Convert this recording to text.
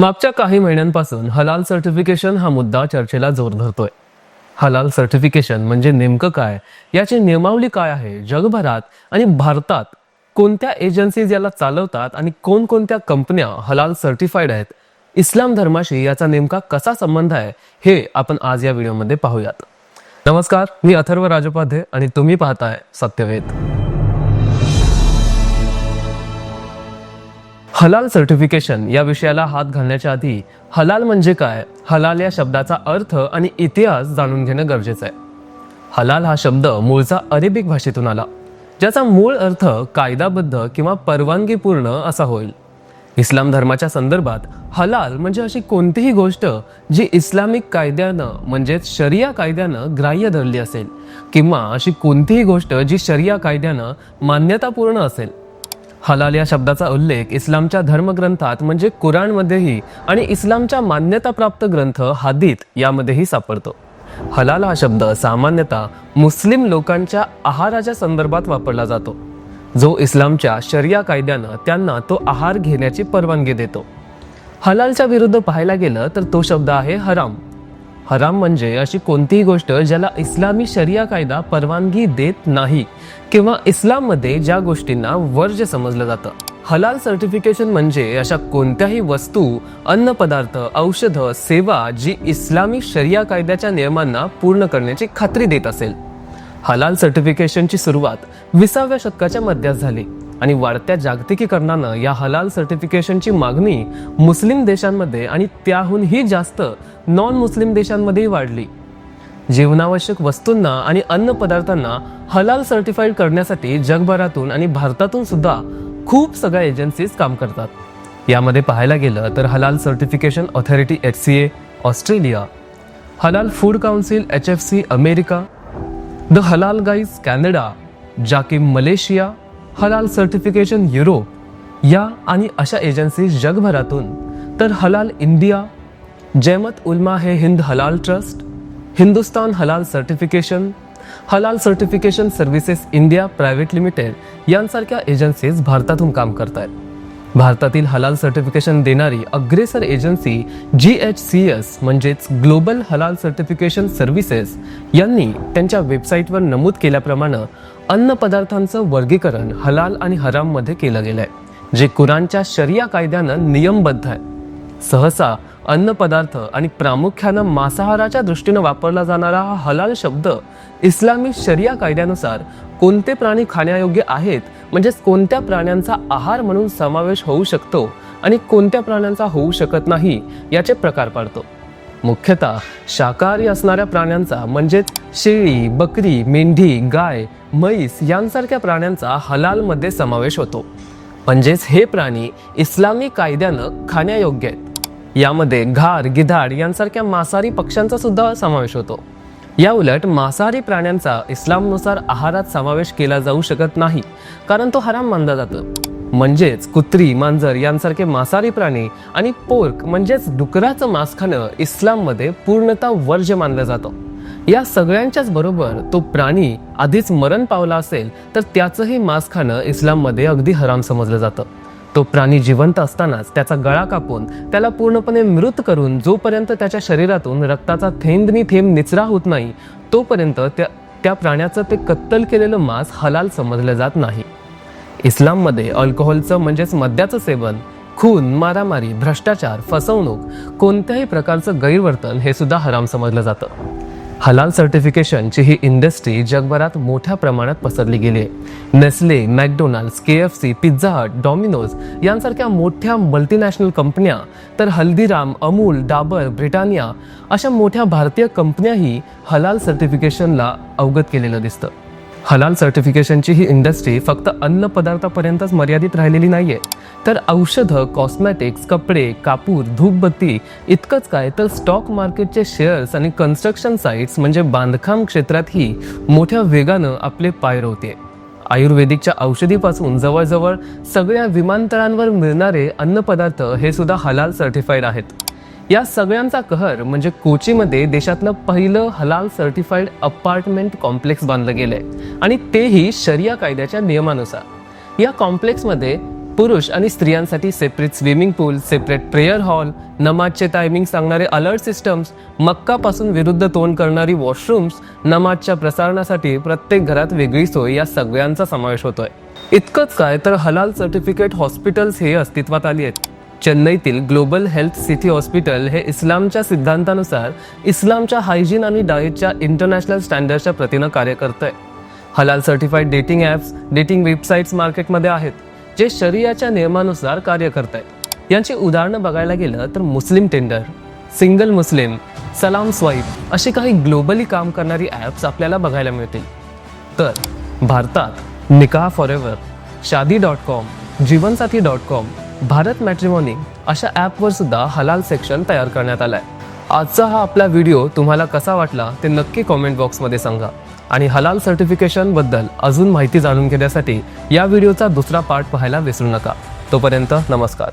मागच्या काही महिन्यांपासून हलाल सर्टिफिकेशन हा मुद्दा चर्चेला जोर धरतोय. हलाल सर्टिफिकेशन म्हणजे नेमकं काय? याची नियमावली काय आहे? जगभरात आणि भारतात कोणत्या एजन्सीज याला चालवतात आणि कोणकोणत्या कंपन्या हलाल सर्टिफाईड आहेत? इस्लाम धर्माशी याचा नेमका कसा संबंध आहे? हे आपण आज या व्हिडिओमध्ये पाहूयात. नमस्कार मी अथर्व राजोपाध्ये आणि तुम्ही पाहताय सत्यवेद. हलाल सर्टिफिकेशन या विषयाला हात घालण्याच्या आधी हलाल म्हणजे काय? हलाल या शब्दाचा अर्थ आणि इतिहास जाणून घेणं गरजेचं आहे. हलाल हा शब्द मूळचा अरेबिक भाषेतून आला ज्याचा मूळ अर्थ कायदाबद्ध किंवा परवानगीपूर्ण असा होईल. इस्लाम धर्माच्या संदर्भात हलाल म्हणजे अशी कोणतीही गोष्ट जी इस्लामिक कायद्यानं म्हणजेच शरिया कायद्यानं ग्राह्य धरली असेल किंवा अशी कोणतीही गोष्ट जी शरिया कायद्यानं मान्यतापूर्ण असेल. हलाल या शब्दाचा उल्लेख इस्लामच्या धर्मग्रंथात म्हणजे कुराणमध्येही आणि इस्लामच्या मान्यताप्राप्त ग्रंथ हादीत यामध्येही सापडतो. हलाल हा शब्द सामान्यतः मुस्लिम लोकांच्या आहाराच्या संदर्भात वापरला जातो. जो इस्लामच्या शरिया कायद्यानं त्यांना तो आहार घेण्याची परवानगी देतो. हलालच्या विरुद्ध पाहायला गेलं तर तो शब्द आहे हराम. हराम म्हणजे अशी कोणतीही गोष्ट ज्याला इस्लामी शरिया कायदा परवानगी देत नाही किंवा इस्लाममध्ये ज्या गोष्टींना वर्ज्य समजलं जातं. हलाल सर्टिफिकेशन म्हणजे अशा कोणत्याही वस्तू अन्न पदार्थ औषधं सेवा जी इस्लामी शरिया कायद्याच्या नियमांना पूर्ण करण्याची खात्री देत असेल. हलाल सर्टिफिकेशनची सुरुवात विसाव्या शतकाच्या मध्यात झाली. आणि वाढत्या जागतिकीकरणानं या हलाल सर्टिफिकेशनची मागणी मुस्लिम देशांमध्ये आणि त्याहूनही जास्त नॉन मुस्लिम देशांमध्येही वाढली. जीवनावश्यक वस्तूंना आणि अन्न पदार्थांना हलाल सर्टिफाईड करण्यासाठी जगभरातून आणि भारतातून सुद्धा खूप सगळ्या एजन्सीज काम करतात. यामध्ये पाहायला गेलं तर halal certification authority H C A Australia halal food council H F C America the halal guys Canada JAKIM Malaysia halal certification Europe या आणि अशा एजन्सीज जगभरातून. तर हलाल इंडिया जैमत उल्मा हे हिंद हलाल trust Hindustan halal certification halal certification services India private limited यांसारख्या agencies भारतातून काम करत आहेत भारतातील हलाल सर्टिफिकेशन देणारी अग्रेसर agency G H C S म्हणजेच ग्लोबल हलाल सर्टिफिकेशन सर्व्हिसेस यांनी त्यांच्या वेबसाईटवर नमूद केल्याप्रमाणे अन्न पदार्थांचं वर्गीकरण हलाल आणि हराममध्ये केलं गेलं आहे जे कुराणच्या शरिया कायद्यानं नियमबद्ध आहे. सहसा अन्न पदार्थ आणि प्रामुख्यानं मांसाहाराच्या दृष्टीनं वापरला जाणारा हा हलाल शब्द इस्लामी शरिया कायद्यानुसार कोणते प्राणी खाण्यायोग्य आहेत म्हणजेच कोणत्या प्राण्यांचा आहार म्हणून समावेश होऊ शकतो आणि कोणत्या प्राण्यांचा होऊ शकत नाही याचे प्रकार पाडतो. मुख्यतः शाकाहारी असणाऱ्या प्राण्यांचा म्हणजेच शेळी बकरी मेंढी गाय म्हैस यांसारख्या प्राण्यांचा हलालमध्ये समावेश होतो. म्हणजेच हे प्राणी इस्लामी कायद्यानं खाण्यायोग्य आहेत. यामध्ये घार गिधाड यांसारख्या मांसाहारी पक्ष्यांचा सुद्धा समावेश होतो. या उलट मांसाहारी प्राण्यांचा इस्लामनुसार आहारात समावेश केला जाऊ शकत नाही कारण तो हराम मानला जातो. म्हणजेच कुत्री मांजर यांसारखे मांसाहारी प्राणी आणि पोर्क म्हणजेच डुकराचं मांस खाणं इस्लाममध्ये पूर्णतः वर्ज्य मानलं जातं. या सगळ्यांच्याच बरोबर तो प्राणी आधीच मरण पावला असेल तर त्याचंही मांस खाणं इस्लाममध्ये अगदी हराम समजलं जातं. तो प्राणी जिवंत असतानाच त्याचा गळा कापून त्याला पूर्णपणे मृत करून जोपर्यंत त्याच्या शरीरातून रक्ताचा थेंबनी थेंब निचरा होत नाही तोपर्यंत त्या त्या प्राण्याचं ते कत्तल केलेलं मांस हलाल समजलं जात नाही. इस्लाममध्ये अल्कोहोलचं म्हणजेच मद्याचं सेवन खून मारामारी भ्रष्टाचार फसवणूक कोणत्याही प्रकारचं गैरवर्तन हे सुद्धा हराम समजलं जातं. हलाल सर्टिफिकेशनची ही इंडस्ट्री जगभरात मोठ्या प्रमाणात पसरली गेली आहे. Nestle McDonald's K F C Pizza Hut Domino's यांसारख्या मोठ्या मल्टीनॅशनल कंपन्या तर हल्दीराम अमूल डाबर ब्रिटानिया अशा मोठ्या भारतीय कंपन्याही हलाल सर्टिफिकेशनला अवगत केलेलं दिसतं. हलाल सर्टिफिकेशनची ही इंडस्ट्री फक्त अन्न पदार्थापर्यंतच मर्यादित राहिलेली नाहीये. तर औषधं कॉस्मॅटिक्स कपडे कापूर धूपबत्ती इतकंच काय. तर स्टॉक मार्केटचे शेअर्स आणि कन्स्ट्रक्शन साईट्स म्हणजे बांधकाम क्षेत्रातही मोठ्या वेगानं आपले पाय रोवते. आयुर्वेदिकच्या औषधीपासून जवळजवळ सगळ्या विमानतळांवर मिळणारे अन्नपदार्थ हे सुद्धा हलाल सर्टिफाईड आहेत. या सगळ्यांचा कहर म्हणजे कोचीमध्ये देशातलं पहिलं हलाल सर्टिफाईड अपार्टमेंट कॉम्प्लेक्स बांधलं गेलंय. आणि तेही शरिया कायद्याच्या नियमानुसार. या कॉम्प्लेक्समध्ये पुरुष आणि स्त्रियांसाठी separate swimming pool separate prayer hall नमाजचे timing सांगणारे अलर्ट सिस्टम्स मक्कापासून विरुद्ध तोंड करणारी वॉशरूम्स नमाजच्या प्रसारणासाठी प्रत्येक घरात वेगळी सोय या सगळ्यांचा समावेश होतोय. इतकंच काय तर हलाल सर्टिफिकेट हॉस्पिटल्स हे अस्तित्वात आली आहेत. चेन्नईतील ग्लोबल हेल्थ सिटी हॉस्पिटल हे इस्लामच्या सिद्धांतानुसार इस्लामच्या हायजीन आणि डाएटच्या इंटरनॅशनल स्टँडर्डच्या प्रतीनं कार्य करतं आहे हलाल certified dating apps dating websites मार्केटमध्ये आहेत. जे शरियाच्या नियमानुसार कार्य करत आहेत यांची उदाहरणं बघायला गेलं तर मुस्लिम टेंडर सिंगल मुस्लिम सलाम स्वाईप अशी काही ग्लोबली काम करणारी ॲप्स आपल्याला बघायला मिळतील. तर भारतात Nikah forever Shaadi dot com Jeevansathi dot com Bharat matrimony अशा ॲपवर सुद्धा हलाल सेक्शन तयार करण्यात आलं आहे आजचा हा आपला व्हिडिओ तुम्हाला कसा वाटला ते नक्की कॉमेंट बॉक्समध्ये सांगा. आणि हलाल सर्टिफिकेशनबद्दल अजून माहिती जाणून घेण्यासाठी या व्हिडिओचा दुसरा पार्ट पाहायला विसरू नका. तोपर्यंत नमस्कार.